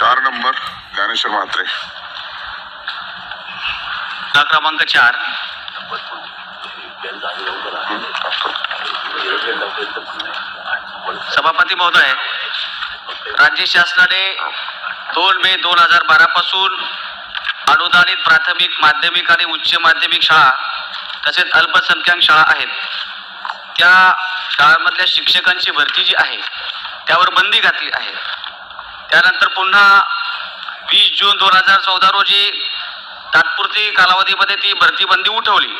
चार नंबर ज्ञानेश्वर म्हात्रे. क्रमांक चार. सभापती महोदय राज्य शासनाने दोन मे दोन हजार बारा पासून अनुदानित प्राथमिक माध्यमिक आणि उच्च माध्यमिक शाळा तसेच अल्पसंख्याक शाळा आहेत. त्या शाळांमधल्या शिक्षकांची भरती जी आहे त्यावर बंदी घातली आहे. त्यानंतर पुन्हा वीस जून दोन हजार चौदा रोजी तात्पुरती कालावधीमध्ये ती भरती बंदी उठवली.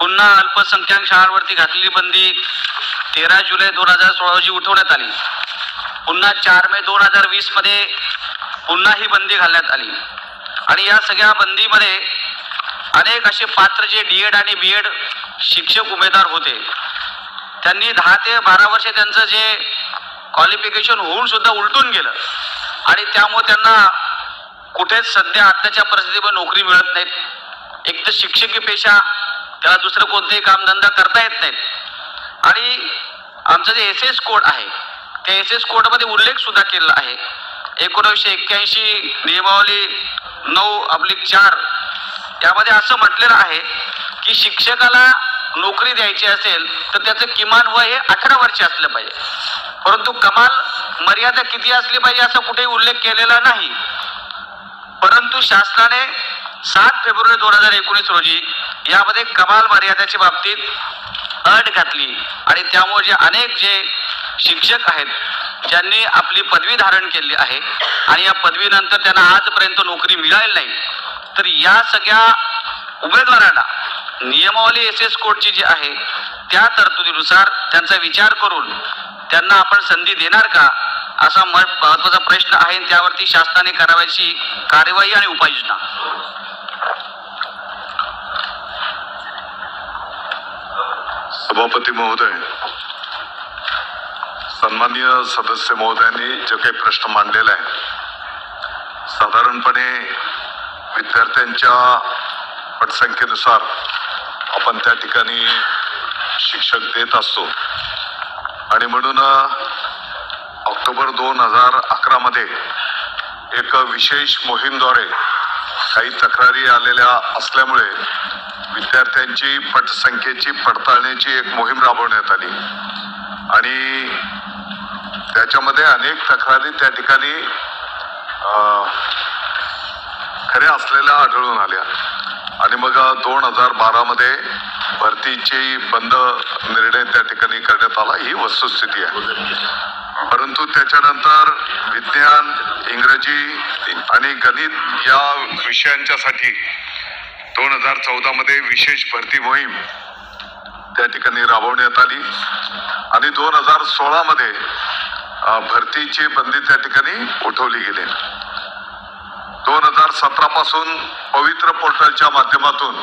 पुन्हा अल्पसंख्याक शाळांवरती घातलेली बंदी तेरा जुलै दोन हजार सोळा रोजी उठवण्यात आली. पुन्हा चार मे दोन हजार वीसमध्ये पुन्हा ही बंदी घालण्यात आली. आणि या सगळ्या बंदीमध्ये अनेक असे पात्र जे डी एड आणि बी एड शिक्षक उमेदवार होते. त्यांनी दहा ते बारा वर्षे त्यांचं जे क्वालिफिकेशन होऊन सुद्धा उलटून गेलं. आणि त्यामुळे त्यांना कुठेच सध्या आत्ताच्या परिस्थितीमध्ये नोकरी मिळत नाहीत. एक तर शिक्षकी पेशा त्याला दुसरं कोणतेही कामधंदा करता येत नाहीत. आणि आमचं जे एस एस कोड आहे त्या एस एस कोडमध्ये उल्लेख सुद्धा केलेला आहे. एकोणीसशे एक्क्याऐंशी नियमावली नऊ अब्लिक चार यामध्ये असं म्हटलेलं आहे की शिक्षकाला नोकरी द्यायची असेल तर त्याचं किमान वय हे अठरा वर्ष असलं पाहिजे. परंतु कमाल मर्यादा किती असली पाहिजे असा कुठेही उल्लेख केलेला नाही. परंतु शासनाने सात फेब्रुवारी दोन हजार एकोणीस रोजी यामध्ये कमाल मर्यादेच्या बाबतीत अट घातली आणि त्यामुळे जे अनेक जे शिक्षक आहेत ज्यांनी आपली पदवी धारण केली आहे आणि या पदवीनंतर त्यांना आजपर्यंत नोकरी मिळाली नाही तर या सगळ्या उमेदवारांना नियमावली एस एस कोडची जी आहे त्या तरतुदीनुसार त्यांचा विचार करून त्यांना आपण संधी देणार का? असा म- महत्त्वाचा प्रश्न आहे त्यावरती शासनाने करावयाची कार्यवाही आणि उपाययोजना. सभापती महोदय सन्माननीय सदस्य महोदयांनी जो काही प्रश्न मांडलेला आहे साधारणपणे विद्यार्थ्यांच्या पटसंख्येनुसार आपण त्या ठिकाणी शिक्षक देत असतो. आणि म्हणून ऑक्टोबर दोन हजार अकरामध्ये एक विशेष मोहीमद्वारे काही तक्रारी आलेल्या असल्यामुळे विद्यार्थ्यांची पटसंख्येची पडताळण्याची एक मोहीम राबवण्यात आली. आणि त्याच्यामध्ये अनेक तक्रारी त्या ठिकाणी खऱ्या असलेल्या आढळून आल्या. आणि मग दोन हजार बारामध्ये भरतीची बंद निर्णय त्या ठिकाणी ही वस्तुस्थिती आहे. परंतु त्याच्यानंतर विज्ञान इंग्रजी आणि गणित या विषयांच्यासाठी दोन हजार चौदा मध्ये विशेष भरती मोहीम त्या ठिकाणी राबवण्यात आली. आणि दोन हजार सोळा मध्ये भरतीची बंदी त्या ठिकाणी उठवली गेली. दोन हजार सतरा पासून पवित्र पोर्टलच्या माध्यमातून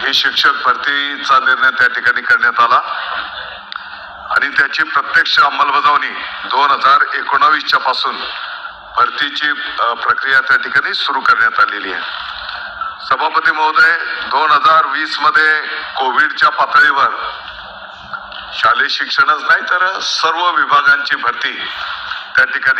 ही शिक्षक भरतीचा निर्णय त्या ठिकाणी करण्यात आला. आणि त्याची प्रत्यक्ष अंमलबजावणी दोन हजार एकोणावीसच्या पासून भरतीची प्रक्रिया त्या ठिकाणी सुरू करण्यात आलेली आहे. सभापती महोदय दोन हजार वीसमध्ये कोविडच्या पातळीवर शालेय शिक्षणच नाही तर सर्व विभागांची भरती त्या ठिकाणी